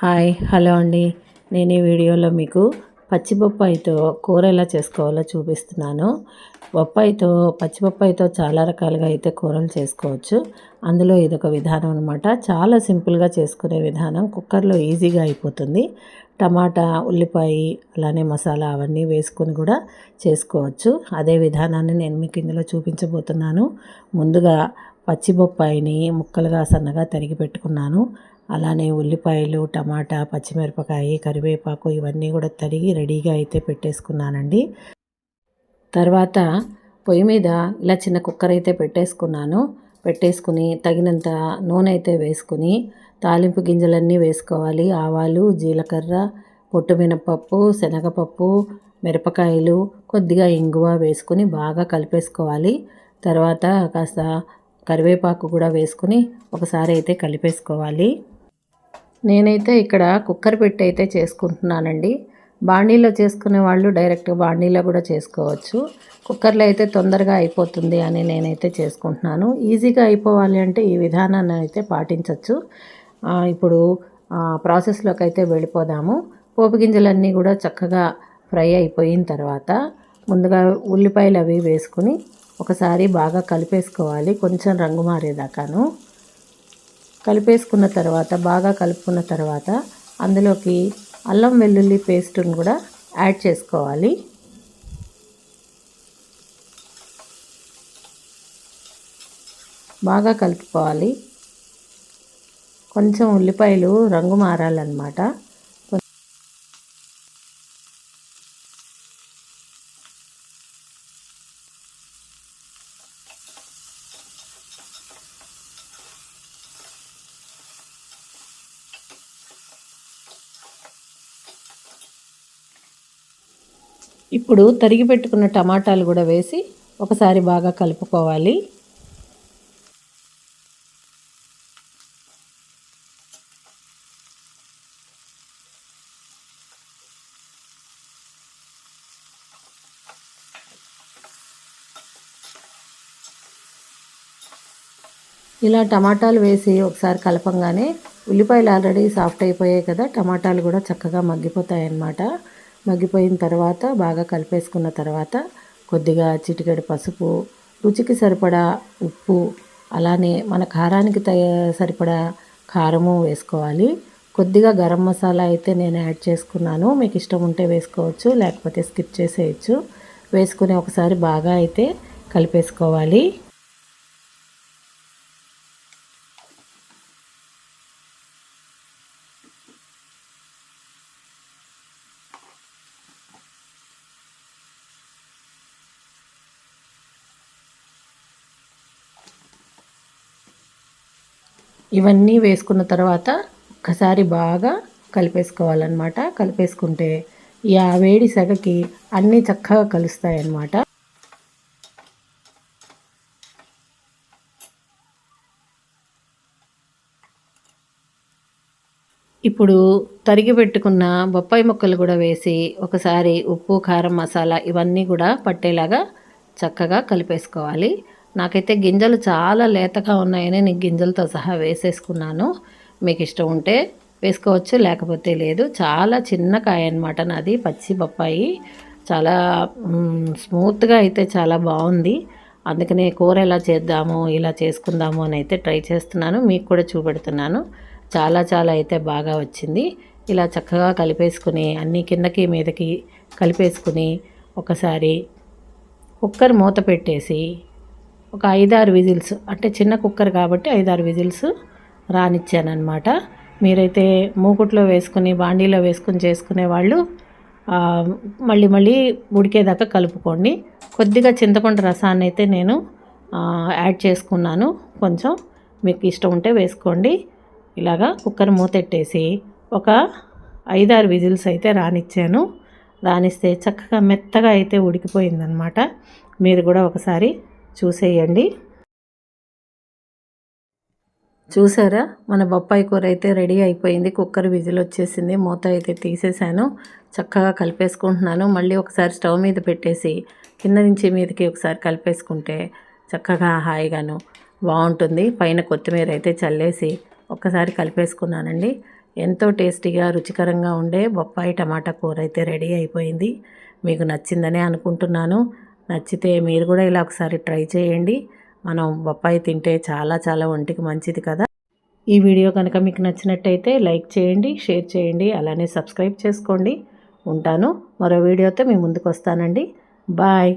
Hi hello అండి. నేను ఈ వీడియోలో మీకు పచ్చి బొప్పాయితో కూర ఎలా చేసుకోవాలో చూపిస్తున్నాను. బొప్పాయితో పచ్చి బొప్పాయితో చాలా రకాలుగా అయితే కూరలు చేసుకోవచ్చు. అందులో ఇదొక విధానం అనమాట చాలా సింపుల్గా చేసుకునే విధానం కుక్కర్లో ఈజీగా అయిపోతుంది. టమాటా ఉల్లిపాయ అలానే మసాలా అవన్నీ వేసుకొని కూడా చేసుకోవచ్చు. అదే విధానాన్ని నేను మీకు ఇందులో చూపించబోతున్నాను. ముందుగా పచ్చి బొప్పాయిని ముక్కలుగా సన్నగా తరిగి పెట్టుకున్నాను. అలానే ఉల్లిపాయలు టమాటా పచ్చిమిరపకాయ కరివేపాకు ఇవన్నీ కూడా తరిగి రెడీగా అయితే పెట్టేసుకున్నానండి. తర్వాత పొయ్యి మీద ఇలా చిన్న కుక్కర్ అయితే పెట్టేసుకున్నాను. పెట్టేసుకుని తగినంత నూనె అయితే వేసుకుని తాలింపు గింజలన్నీ వేసుకోవాలి. ఆవాలు జీలకర్ర పొట్టు మినపప్పు శనగపప్పు మిరపకాయలు కొద్దిగా ఇంగువ వేసుకుని బాగా కలిపేసుకోవాలి. తర్వాత కాస్త కరివేపాకు కూడా వేసుకుని ఒకసారి అయితే కలిపేసుకోవాలి. నేనైతే ఇక్కడ కుక్కర్ పెట్టి అయితే చేసుకుంటున్నానండి. బాండీలో చేసుకునే వాళ్ళు డైరెక్ట్ బాండీలో కూడా చేసుకోవచ్చు. కుక్కర్లో అయితే తొందరగా అయిపోతుంది అని నేనైతే చేసుకుంటున్నాను. ఈజీగా అయిపోవాలి అంటే ఈ విధానాన్ని అయితే పాటించవచ్చు. ఇప్పుడు ప్రాసెస్లోకి అయితే వెళ్ళిపోదాము. పోపు గింజలన్నీ కూడా చక్కగా ఫ్రై అయిపోయిన తర్వాత ముందుగా ఉల్లిపాయలు అవి వేసుకుని ఒకసారి బాగా కలిపేసుకోవాలి. కొంచెం రంగు మారేదాకాను. కలిపేసుకున్న తర్వాత బాగా కలుపుకున్న తర్వాత అందులోకి అల్లం వెల్లుల్లి పేస్టును కూడా యాడ్ చేసుకోవాలి. బాగా కలుపుకోవాలి. కొంచెం ఉల్లిపాయలు రంగు మారాలన్నమాట. ఇప్పుడు తరిగి పెట్టుకున్న టమాటాలు కూడా వేసి ఒకసారి బాగా కలుపుకోవాలి. ఇలా టమాటాలు వేసి ఒకసారి కలపంగానే ఉల్లిపాయలు ఆల్రెడీ సాఫ్ట్ అయిపోయాయి కదా టమాటాలు కూడా చక్కగా మగ్గిపోతాయి అన్నమాట మగ్గిపోయిన తర్వాత బాగా కలిపేసుకున్న తర్వాత కొద్దిగా చిటికెడు పసుపు రుచికి సరిపడా ఉప్పు అలానే మన కారానికి తయ సరిపడా కారము వేసుకోవాలి. కొద్దిగా గరం మసాలా అయితే నేను యాడ్ చేసుకున్నాను. మీకు ఇష్టం ఉంటే వేసుకోవచ్చు లేకపోతే స్కిప్ చేసేయచ్చు. వేసుకుని ఒకసారి బాగా అయితే కలిపేసుకోవాలి. ఇవన్నీ వేసుకున్న తర్వాత ఒకసారి బాగా కలిపేసుకోవాలన్నమాట. కలిపేసుకుంటే ఈ ఆ వేడి సెగకి అన్నీ చక్కగా కలుస్తాయి అన్నమాట ఇప్పుడు తరిగి పెట్టుకున్న బొప్పాయి ముక్కలు కూడా వేసి ఒకసారి ఉప్పు కారం మసాలా ఇవన్నీ కూడా పట్టేలాగా చక్కగా కలిపేసుకోవాలి. నాకైతే గింజలు చాలా లేతగా ఉన్నాయని నేను గింజలతో సహా వేసేసుకున్నాను. మీకు ఇష్టం ఉంటే వేసుకోవచ్చు లేకపోతే లేదు. చాలా చిన్న కాయ అనమాట నాది పచ్చి బొప్పాయి. చాలా స్మూత్గా అయితే చాలా బాగుంది. అందుకనే కూర ఎలా చేద్దాము ఇలా చేసుకుందాము అని అయితే ట్రై చేస్తున్నాను. మీకు కూడా చూపెడుతున్నాను. చాలా చాలా అయితే బాగా వచ్చింది. ఇలా చక్కగా కలిపేసుకుని అన్ని కిందకి మీదకి కలిపేసుకుని ఒకసారి కుక్కర్ మూత పెట్టేసి ఒక ఐదారు విజిల్స్ అంటే చిన్న కుక్కర్ కాబట్టి ఐదారు విజిల్స్ రానిచ్చానమాట మీరైతే మూకుట్లో వేసుకుని బాండీలో వేసుకుని చేసుకునే వాళ్ళు మళ్ళీ మళ్ళీ ఉడికేదాకా కలుపుకోండి. కొద్దిగా చింతపండు రసాన్ని అయితే నేను యాడ్ చేసుకున్నాను. కొంచెం మీకు ఇష్టం ఉంటే వేసుకోండి. ఇలాగా కుక్కర్ మూతెట్టేసి ఒక ఐదారు విజిల్స్ అయితే రానిచ్చాను. రానిస్తే చక్కగా మెత్తగా అయితే ఉడికిపోయిందనమాట మీరు కూడా ఒకసారి చూసేయండి. చూసారా? మన బొప్పాయి కూర అయితే రెడీ అయిపోయింది. కుక్కర్ విజిల్ వచ్చేసింది. మూత అయితే తీసేసాను చక్కగా కలిపేసుకుంటున్నాను. మళ్ళీ ఒకసారి స్టవ్ మీద పెట్టేసి కింద నుంచి మీదకి ఒకసారి కలిపేసుకుంటే చక్కగా హాయిగాను బాగుంటుంది. పైన కొత్తిమీర అయితే చల్లేసి ఒక్కసారి కలిపేసుకున్నానండి. ఎంతో టేస్టీగా రుచికరంగా ఉండే బొప్పాయి టమాటా కూర అయితే రెడీ అయిపోయింది. మీకు నచ్చిందనే అనుకుంటున్నాను. నచ్చితే మీరు కూడా ఇలా ఒకసారి ట్రై చేయండి. మనం బొప్పాయి తింటే చాలా చాలా ఒంటికి మంచిది కదా. ఈ వీడియో కనుక మీకు నచ్చినట్టయితే లైక్ చేయండి షేర్ చేయండి అలానే సబ్స్క్రైబ్ చేసుకోండి. ఉంటాను. మరో వీడియోతో మీ ముందుకు వస్తానండి. బాయ్.